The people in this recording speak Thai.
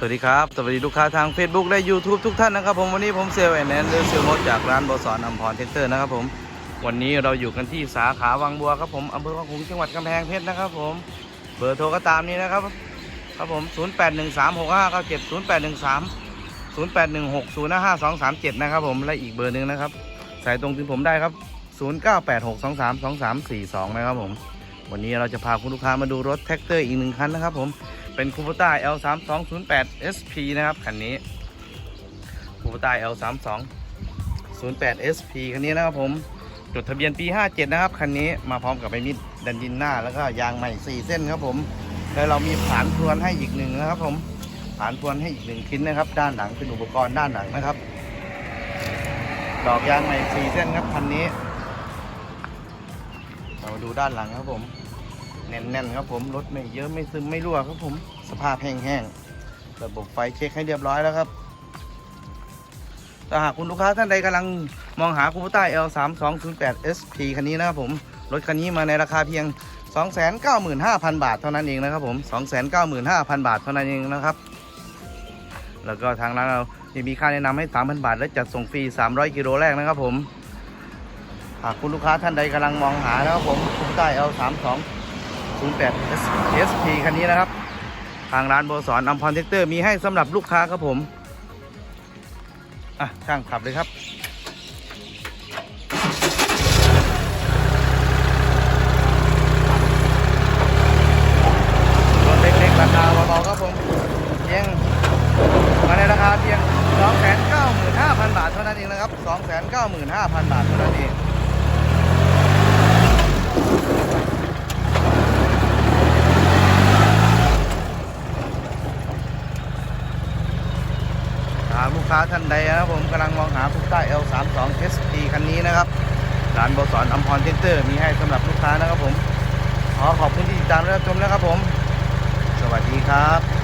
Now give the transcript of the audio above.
สวัสดีครับ สวัสดีลูกค้าทาง Facebook และ YouTube ทุกท่านนะครับผมวันนี้ผมเซลล์แอนแอนเดอร์เซลล์มดจากร้านบอสอนอัมพรเทคเตอร์นะครับผมวันนี้เราอยู่กันที่สาขาวังบัวครับผมอำเภอวังหงจังหวัดกำแพงเพชรนะครับผมเบอร์โทรก็ตามนี้นะครับครับผม08136597 0813 0816055237 นะครับผมและอีกเบอร์หนึ่งนะครับสายตรงถึงผมได้ครับ 0986232342 นะครับผมวันนี้เราจะพาคุณลูกค้ามาดูรถแท็กเตอร์อีกหนึ่งคันนะครับผม เป็นคูปต้า L3208 SP นะครับคันนี้คูปต้า L3208 SP คันนี้นะครับผมจดทะเบียนปี 57 นะครับคันนี้มาพร้อมกับใบมิดดันดินหน้า แล้วก็ยางใหม่ 4 เส้นครับผมแล้วเรามีผานทวนให้อีกหนึ่งนะครับผมผานทวนให้อีกหนึ่งชิ้นนะครับ ด้านหลังเป็นอุปกรณ์ด้านหลังนะครับ ดอกยางใหม่ 4 เส้นครับคันนี้ เรามาดูด้านหลังครับผม แน่นๆครับผมรถไม่เยอะไม่ซึมไม่รั่วครับผมสภาพแห้งๆระบบไฟเช็คให้เรียบร้อยแล้วครับถ้าหากคุณลูกค้าท่านใดกำลังมองหาคูปต้า L3208 SP คันนี้นะครับผม รถคันนี้มาในราคาเพียง 295,000 บาทเท่านั้นเองนะครับผม 295,000 บาทเท่านั้นเองนะครับ แล้วก็ทางร้านเรายังมีค่าแนะนำให้ 3,000 บาท และจัดส่งฟรี 300 กิโลแรกนะครับผม หากคุณลูกค้าท่านใดกำลังมองหานะครับผมคูปต้า L32 08 SP คันนี้นะครับ ทางร้านโบสอนอัมพรเทคเตอร์มีให้สำหรับลูกค้าครับผม อะ ช่างขับเลยครับรถเล็กๆราคาเบาๆครับผมเพียงมาในราคาเพียง 295,000 บาทเท่านั้นเองนะครับ 295,000 บาทเท่านั้นเอง ลูกค้าท่านใดนะครับผมกำลังมองหาคุกต้า L32 SP คันนี้นะครับร้านบสอนอัมพรเจนเตอร์มีให้สำหรับลูกค้านะครับผม ขอขอบคุณที่ติดตามและรับชมนะครับผม สวัสดีครับ